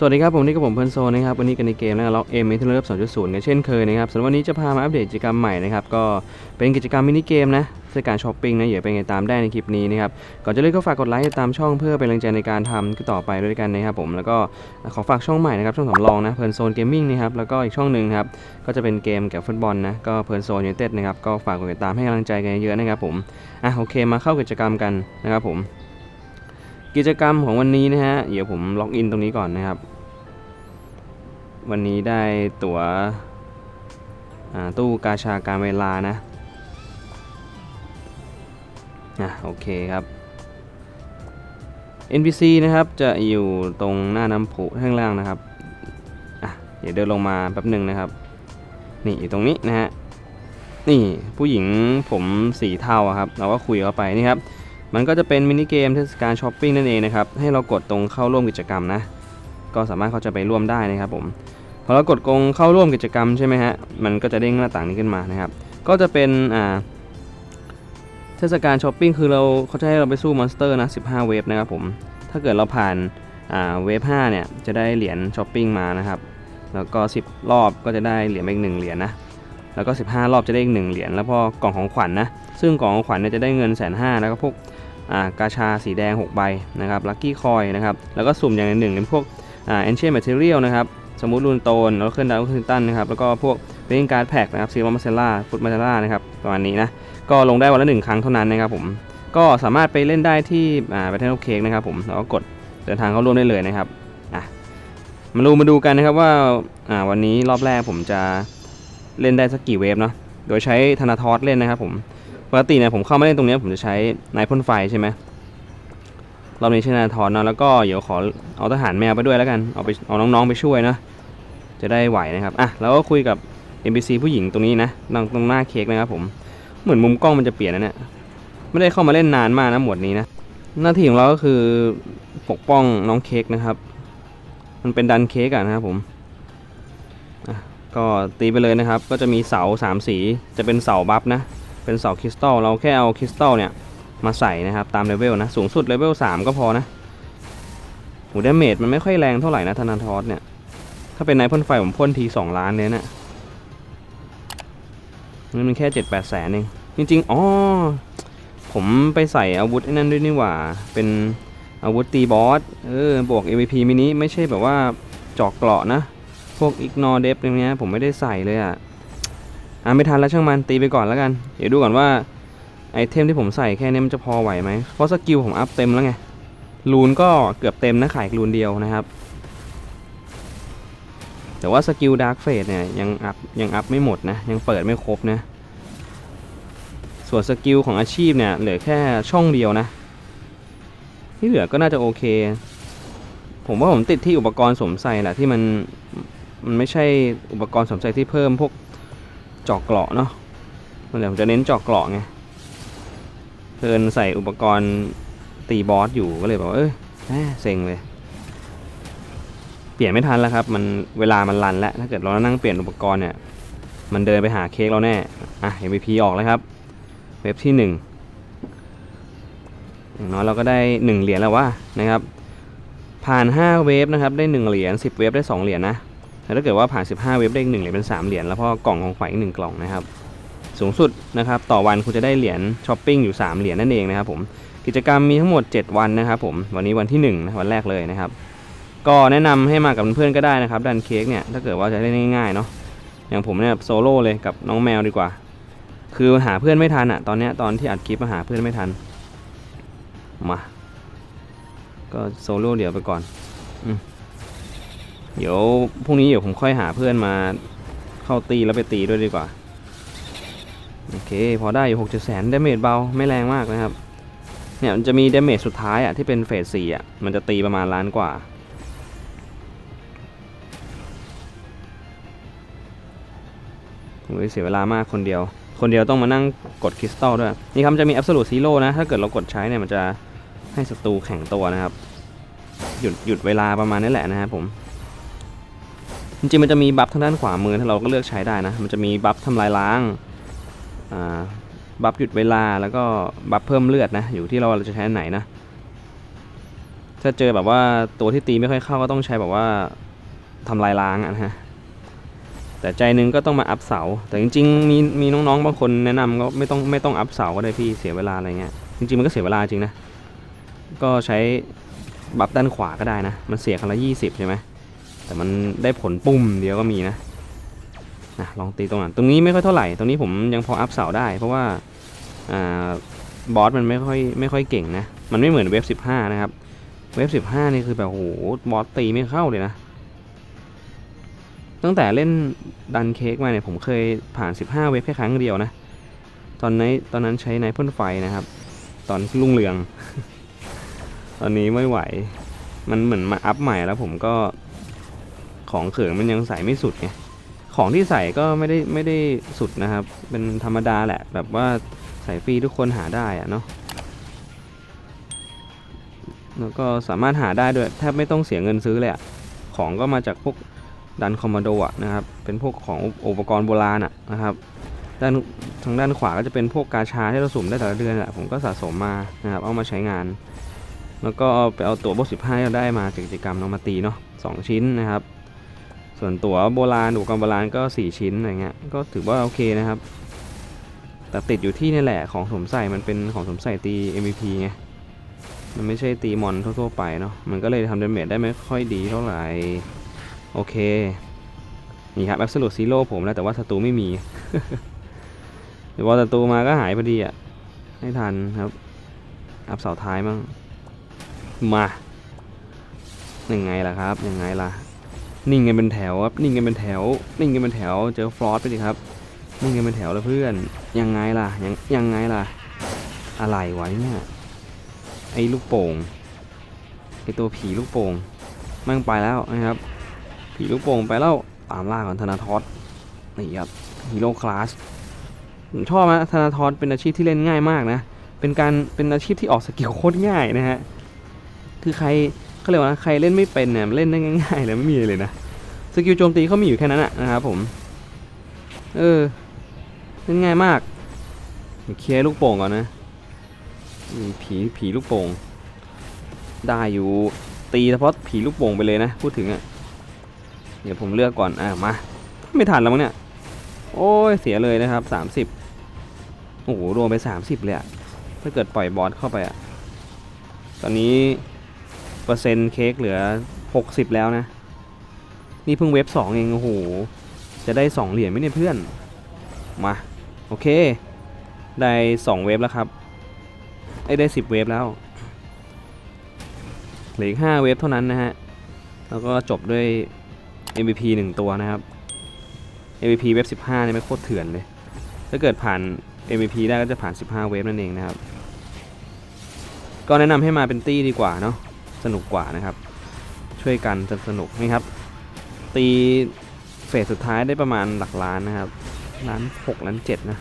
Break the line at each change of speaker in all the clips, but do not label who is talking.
สวัสดีครับ ผมนี่กับผมเพื่นโซนะครับ วันนี้กันในเกมนะครับเราเอ็มเมทัลเลิฟ2.0กันเช่นเคยนะครับสำหรับวันนี้จะพามาอัปเดตกิจกรรมใหม่นะครับ ก็เป็นกิจกรรมมินิเกมนะเพื่อการช้อปปิ้งนะเดี๋ยวไปไงตามได้ในคลิปนี้นะครับ ก่อนจะเริ่มก็ฝากกดไลค์ตามช่องเพื่อเป็นแรงใจในการทำต่อไปด้วยกันนะครับผมแล้วก็ขอฝากช่องใหม่นะครับช่องสำรองนะเพลินโซนเกมมิ่งนะครับแล้วก็อีกช่องหนึ่งครับก็จะเป็นเกมเกี่ยวกับฟุตบอลนะก็เพลินโซนยูนเต็ดนะครับก็ฝากกดติดตามให้กำลังใจกันเยอะๆนะครับผมอะโอเคมาเข้ากิจกรรมกันนะครับผม กิจกรรมของวันนี้นะฮะ เดี๋ยวผมล็อกอินตรงนี้ก่อนนะครับ วันนี้ได้ตั๋วตู้กาชาการเวลานะอะโอเคครับ NPC นะครับจะอยู่ตรงหน้าน้ำพุข้างล่างนะครับอะเดี๋ยวเดินลงมาแป๊บหนึ่งนะครับ นี่อยู่ตรงนี้นะฮะ นี่ผู้หญิงผมสีเทาครับ เราก็คุยเข้าไปนี่ครับ มันก็จะเป็นมินิเกมเทศกาลช้อปปิ้งนั่นเองนะครับ ให้เรากดตรงเข้าร่วมกิจกรรมนะ ก็สามารถเขาจะไปร่วมได้นะครับผม พอเรากดกงเข้าร่วมกิจกรรมใช่ไหมฮะ มันก็จะเด้งหน้าต่างนี้ขึ้นมานะครับ ก็จะเป็นอ่าเทศกาลช้อปปิ้งคือเราเขาจะให้เราไปสู้มอนสเตอร์นะ15 เวฟนะครับผม ถ้าเกิดเราผ่านอ่าเวฟ5เนี่ยจะได้เหรียญช้อปปิ้งมานะครับ แล้วก็ 10 รอบก็จะได้เหรียญอีกหนึ่งเหรียญนะแล้วก็ 15 รอบจะได้อีกหนึ่งเหรียญ แล้วพอกล่องของขวัญนนะ ซึ่งกล่องของขวัญเนี่ยจะได้เงินแสนห้าแล้วก็พวก กาชาสีแดง 6 ใบนะครับลัคกี้คอยนะครับแล้วก็สุ่มอย่างหนึ่งเป็นพวกอ่า ancient material นะครับสมุดรูนโตนแล้วเคลื่อนดาวคลินตันนะครับแล้วก็พวกเล่นการ์ดแพ็กนะครับซีโรมาเซล่าฟุตมาเซล่านะครับประมาณนี้นะก็ลงได้วันละหนึ่งครั้งเท่านั้นนะครับผมก็สามารถไปเล่นได้ที่อ่าแบทเทิลเค้กนะครับผมแล้วก็กดเดินทางเข้าร่วมได้เลยนะครับอะมาดูมาดูกันนะครับว่าอ่าวันนี้รอบแรกผมจะเล่นได้สักกี่เวฟเนาะโดยใช้ธนาทอสเล่นนะครับผม ปกติเนี่ยผมเข้ามาเล่นตรงนี้ผมจะใช้นายพ่นไฟใช่ไหมรอบนี้ใช้นาทอสเนาะแล้วก็เดี๋ยวขอเอาทหารแมวไปด้วยแล้วกันเอาไปเอาน้องๆไปช่วยเนาะจะได้ไหวนะครับอะแล้วก็คุยกับ NPC ผู้หญิงตรงนี้นะตรงตรงหน้าเค้กนะครับผมเหมือนมุมกล้องมันจะเปลี่ยนนะเนี่ยไม่ได้เข้ามาเล่นนานมากนะหมวดนี้นะหน้าที่ของเราก็คือปกป้องน้องเค้กนะครับ มันเป็นดันเค้กอะนะครับผมอะก็ตีไปเลยนะครับ ก็จะมีเสาสามสีจะเป็นเสาบัฟนะ เป็นเสาคริสตัลเราแค่เอาคริสตัลเนี่ยมาใส่นะครับตามเลเวลนะสูงสุดเลเวล3ก็พอนะโหดาเมจมันไม่ค่อยแรงเท่าไหร่นะธนาทอสเนี่ยถ้าเป็นนายพ่นไฟผมพ่นที2ล้านเลยนะนี่มันแค่7 8แสนเองจริงๆอ๋อผมไปใส่อาวุธนั่นด้วยนี่หว่า เป็นอาวุธตีบอสเออบวก AVP มินิไม่ใช่แบบว่าเจอกเกราะนะ พวก ignore depth อย่างเงี้ยผมไม่ได้ใส่เลยอะ อะไม่ทันแล้วช่างมันตีไปก่อนแล้วกัน เดี๋ยวดูก่อนว่าไอเทมที่ผมใส่แค่นี้มันจะพอไหวไหมเพราะสกิลผมอัพเต็มแล้วไงรูนก็เกือบเต็มนะขายอีกรูนเดียวนะครับ แต่ว่าสกิลดาร์กเฟสเนี่ยยังอัพยังอัพไม่หมดนะ ยังเปิดไม่ครบนะส่วนสกิลของอาชีพเนี่ยเหลือแค่ช่องเดียวนะ ที่เหลือก็น่าจะโอเค ผมว่าผมติดที่อุปกรณ์สวมใส่แหละที่มันมันไม่ใช่อุปกรณ์สวมใส่ที่เพิ่มพวก เจอกเกราะเนาะมันเดี๋ยวผมจะเน้นเจอกเกราะไงเพลินใส่อุปกรณ์ตีบอสอยู่ก็เลยแบบว่าเอ้ยแหมเซ็งเลย เปลี่ยนไม่ทันแล้วครับ มันเวลามันรันแล้วถ้าเกิดเรานั่งเปลี่ยนอุปกรณ์เนี่ย มันเดินไปหาเค้กเราแน่ อะ MVP ออกแล้วครับ เว็บที่หนึ่งอย่างน้อยเราก็ได้ 1 เหรียญแล้วว่านะครับ ผ่าน 5 เวฟนะครับ ได้ 1 เหรียญ10 เวฟได้ 2 เหรียญนะ แต่ถ้าเกิดว่าผ่าน 15 เวฟได้อีก1เหรียญเป็น 3 เหรียญแล้วพอกล่องของขวัญอีก1กล่องนะครับสูงสุดนะครับต่อวันคุณจะได้เหรียญช้อปปิ้งอยู่ 3 เหรียญนั่นเองนะครับผมกิจกรรมมีทั้งหมด 7 วันนะครับผมวันนี้วันที่1นะวันแรกเลยนะครับก็แนะนำให้มากับเพื่อนก็ได้นะครับดันเค้กเนี่ยถ้าเกิดว่าจะได้ง่ายๆเนาะอย่างผมเนี่ยโซโล่เลยกับน้องแมวดีกว่า คือหาเพื่อนไม่ทันอะตอนเนี้ยตอนที่อัดคลิปมาหาเพื่อนไม่ทันมาก็โซโล่เดี๋ยวไปก่อน เดี๋ยวพรุ่งนี้เดี๋ยวผมค่อยหาเพื่อนมาเข้าตีแล้วไปตีด้วยดีกว่า โอเค พอได้อยู่หกเจ็ดแสนดาเมจเบาไม่แรงมากนะครับ เนี่ยมันจะมีดาเมจสุดท้ายอะที่เป็นเฟสสี่อะมันจะตีประมาณล้านกว่าโอ้ยเสียเวลามากคนเดียว คนเดียวต้องมานั่งกดคริสตัลด้วย นี่ครับจะมี absolute zero นะ ถ้าเกิดเรากดใช้เนี่ยมันจะให้ศัตรูแข็งตัวนะครับ หยุดหยุดเวลาประมาณนี้แหละนะครับผม จริงๆมันจะมีบัฟทางด้านขวามือถ้าเราก็เลือกใช้ได้นะ มันจะมีบัฟทำลายล้างบัฟหยุดเวลาแล้วก็บัฟเพิ่มเลือดนะ อยู่ที่เราจะใช้ไหนนะ ถ้าเจอแบบว่าตัวที่ตีไม่ค่อยเข้าก็ต้องใช้แบบว่าทำลายล้างอะนะฮะแต่ใจนึงก็ต้องมาอัพเสา แต่จริงๆ มีมีน้องๆ บางคนแนะนำก็ไม่ต้องไม่ต้องอัพเสาก็ได้พี่เสียเวลาอะไรเงี้ย จริงๆ มันก็เสียเวลาจริงนะ ก็ใช้บัฟด้านขวาก็ได้นะ มันเสียครั้งละยี่สิบใช่ไหม แต่มันได้ผลปุ่มเดียวก็มีนะนะลองตีตรงนั้นตรงนี้ไม่ค่อยเท่าไหร่ ตรงนี้ผมยังพออัพเสาได้ เพราะว่าอ่าบอสมันไม่ค่อยไม่ค่อยเก่งนะ มันไม่เหมือนเว็บสิบห้านะครับ เว็บสิบห้านี่คือแบบโอ้โหบอสตีไม่เข้าเลยนะ ตั้งแต่เล่นดันเค้กมาเนี่ยผมเคยผ่าน15เว็บแค่ครั้งเดียวนะ ตอนนั้นตอนนั้นใช้ไนพ่นไฟนะครับ ตอนรุ่งเรือง ตอนนี้ไม่ไหว มันเหมือนมาอัพใหม่แล้วผมก็ ของเขิงมันยังใส่ไม่สุดไงของที่ใส่ก็ไม่ได้ไม่ได้สุดนะครับ เป็นธรรมดาแหละ แบบว่าใส่ฟรีทุกคนหาได้อะเนาะแล้วก็สามารถหาได้ด้วยแทบไม่ต้องเสียเงินซื้อเลยอะของก็มาจากพวกดันคอมมานโดอะนะครับ เป็นพวกของอุปกรณ์โบราณอะนะครับด้านทางด้านขวาก็จะเป็นพวกกาชาที่เราสุ่มได้แต่ละเดือนแหละผมก็สะสมมานะครับ เอามาใช้งาน แล้วก็ไปเอาตัวบทสิบห้าที่เราได้มาจากกิจกรรมเอามาตีเนาะสองชิ้นนะครับ ส่วนตั๋วโบราณอุปกรณ์โบราณก็สี่ชิ้นอะไรเงี้ยก็ถือว่าโอเคนะครับ แต่ติดอยู่ที่นี่แหละของสมใส่มันเป็นของสมใส่ตี MVP ไงมันไม่ใช่ตีมอนทั่วๆไปเนาะมันก็เลยทำดาเมจได้ไม่ค่อยดีเท่าไหร่โอเคนี่ครับ Absolute Zero ผมแล้วแต่ว่าศัตรูไม่มีเดี๋ยวพอศัตรูมาก็หายพอดีอะไม่ทันครับอัพเสาท้ายมั่งมายังไงล่ะครับยังไงล่ะ นิ่งกันเป็นแถวครับนิ่งกันเป็นแถว นิ่งกันเป็นแถว เจอฟลอสไปดิครับ นิ่งกันเป็นแถวแล้วเพื่อน ยังไงล่ะ ยังยังไงล่ะ อะไรไว้เนี่ย ไอ้ลูกโป่ง ไอ้ตัวผีลูกโป่งมั่งไปแล้วนะครับ ผีลูกโป่งไปแล้ว ตามล่าของธนาทอสนี่ครับฮีโร่คลาสผมชอบนะธนาทอสเป็นอาชีพที่เล่นง่ายมากนะ เป็นการเป็นอาชีพที่ออกสกิลโคตรง่ายนะฮะ คือใครเขาเรียกว่าใครเล่นไม่เป็นเนี่ยเล่นได้ง่ายๆเลยไม่มีเลยนะ กิลโจมตีเขามีอยู่แค่นั้นะนะครับผม เออง่ายมากเคลียร์ลูกโป่งก่อนนะผีผีลูกโป่ง ได้อยู่ตีเฉพาะผีลูกโป่งไปเลยนะพูดถึงอะ่ะเดี๋ยวผมเลือกก่อนอะมาไม่ทันแล้วมั้งเนี่ยโอ้ยเสียเลยนะครับสามสิบโอ้โหรวมไปสามสิบเลยอะถ้าเกิดปล่อยบอสเข้าไปอะตอนนี้ เปอร์เซ็นต์เค้กเหลือหกสิบแล้วนะ นี่เพิ่งเว็บสองเอง โอ้โห จะได้สองเหรียญไหมเนี่ยเพื่อน มา โอเค ได้สองเว็บแล้วครับ ไอ้ได้สิบเวฟแล้ว เหลืออีกห้าเวฟเท่านั้นนะฮะ แล้วก็จบด้วย MVP หนึ่งตัวนะครับ MVP เวฟ15เนี่ยไม่โคตรเถื่อนเลย ถ้าเกิดผ่าน MVP ได้ก็จะผ่าน 15 เวฟนั่นเองนะครับ ก็แนะนำให้มาเป็นตี้ดีกว่าเนาะ สนุกกว่านะครับ ช่วยกันจะสนุกนี่ครับ ตีเฟสสุดท้ายได้ประมาณหลักล้านนะครับล้านหกล้านเจ็ดนะ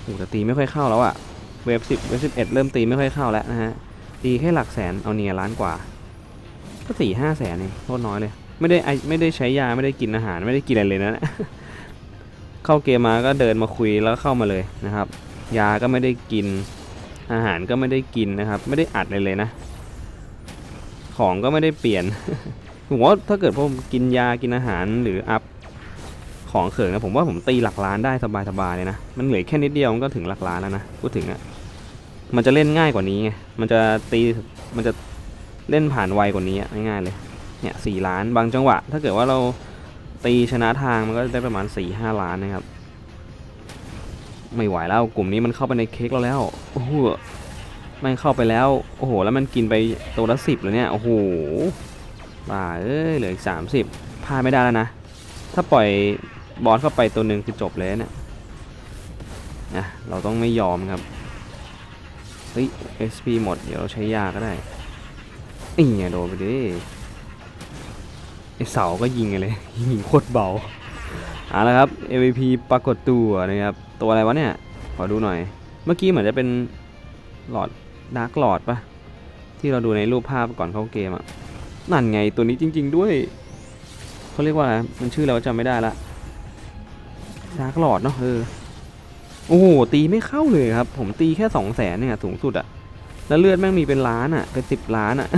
โอ้แต่ตีไม่ค่อยเข้าแล้วอะเวฟสิบเวฟสิบเอ็ดเริ่มตีไม่ค่อยเข้าแล้วนะฮะตีแค่หลักแสนเอาเนี่ยล้านกว่า ก็สี่ห้าแสนเองโคตรน้อยเลย ไม่ได้ไอไม่ได้ใช้ยาไม่ได้กินอาหารไม่ได้กินอะไรเลยนะ เข้าเกมมาก็เดินมาคุยแล้วเข้ามาเลยนะครับ ยาก็ไม่ได้กินอาหารก็ไม่ได้กินนะครับ ไม่ได้อัดเลยเลยนะ ของก็ไม่ได้เปลี่ยน ผมว่าถ้าเกิดผมกินยากินอาหารหรืออัพของเขิงนะผมว่าผมตีหลักล้านได้สบายๆเลยนะมันเหลือแค่นิดเดียวมันก็ถึงหลักล้านแล้วนะพูดถึงอะ่ะมันจะเล่นง่ายกว่านี้ไงมันจะตีมันจะเล่นผ่านไวกว่านี้ง่ายๆเลยเนี่ยสี่ล้านบางจังหวะ ถ้าเกิดว่าเราตีชนะทางมันก็ได้ประมาณ4ี่ห้าล้านนะครับไม่ไหวแล้วกลุ่มนี้มันเข้าไปในเค้กเราแล้วโอ้โหมันเข้าไปแล้วโอ้โหแล้วมันกินไปตัวละสิบเลยเนี่ยโอ้โห บ้าเอ้ยเหลืออีกสามสิบพลาดไม่ได้แล้วนะ ถ้าปล่อยบอสเข้าไปตัวหนึ่งคือจบเลยเนี่ยนะเราต้องไม่ยอมครับ เฮ้ย SP หมด เดี๋ยวเราใช้ยาก็ได้นี่ไงโดนไปดิไอเสาก็ยิงไงเลย ยิงโคตรเบาเอาละครับ MVP ปรากฏตัวนะครับ ตัวอะไรวะเนี่ย ขอดูหน่อย เมื่อกี้เหมือนจะเป็นหลอดดาร์กหลอดปะที่เราดูในรูปภาพก่อนเข้าเกมอะ นั่นไงตัวนี้จริง ๆ ด้วยเขาเรียกว่าอะไรมันชื่อเราจำไม่ได้ละดาร์กหลอดเนาะเออโอ้โหตีไม่เข้าเลยครับ ผมตีแค่สองแสนเนี่ยสูงสุดอะแล้วเลือดแม่งมีเป็นล้านอะ่ะเป็นสิบล้านอะ่ะ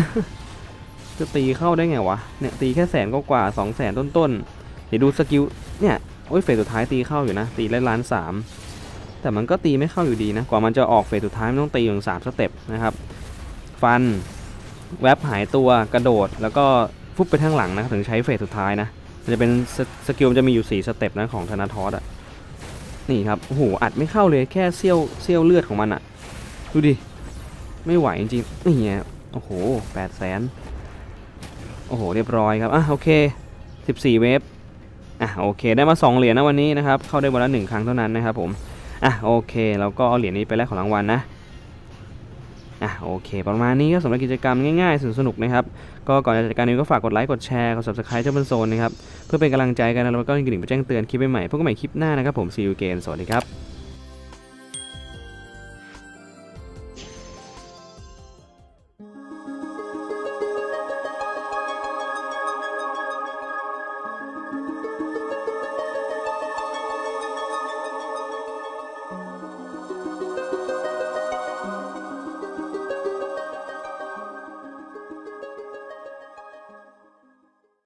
จะตีเข้าได้ไงวะเนี่ยตีแค่แสนก็กว่าสองแสนต้นๆเดี๋ยวดูสกิลเนี่ยโอ้ยเฟสสุดท้ายตีเข้าอยู่นะตีได้ล้านสามแต่มันก็ตีไม่เข้าอยู่ดีนะกว่ามันจะออกเฟสสุดท้ายมันต้องตีอย่างสามสเต็ปนะครับ ฟัน แวบหายตัวกระโดด แล้วก็ฟุบไปข้างหลังนะถึงใช้เฟสสุดท้ายนะมันจะเป็นสสกิลจะมีอยู่สี่สเต็ปนะของธนาทอสอะนี่ครับโอ้โหอัดไม่เข้าเลยแค่เสี้ยวเสี้ยวเลือดของมันอะ ดูดิ ไม่ไหวจริงๆนี่ไงโอ้โหแปดแสนโอ้โห เรียบร้อยครับ อะ โอเค 14 เวฟอะ โอเค ได้มา 2 เหรียญนะวันนี้นะครับ เข้าได้วันละหนึ่งครั้งเท่านั้นนะครับผม อะ โอเค แล้วก็เอาเหรียญนี้ไปแลกของรางวัลนะ อะโอเค ประมาณนี้ก็สำหรับกิจกรรมง่ายๆสนุกสนะครับ ก็ก่อนจะจัดการนี้ก็ฝากกดไลค์กดแชร์กด subscribe เจ้าบนโซนนะครับ เพื่อเป็นกำลังใจกันแล้วก็กระดิ่งไปแจ้งเตือนคลิปใหม่ๆพบกันใหม่คลิปหน้านะครับผมซีอูเกนสวัสดีครับ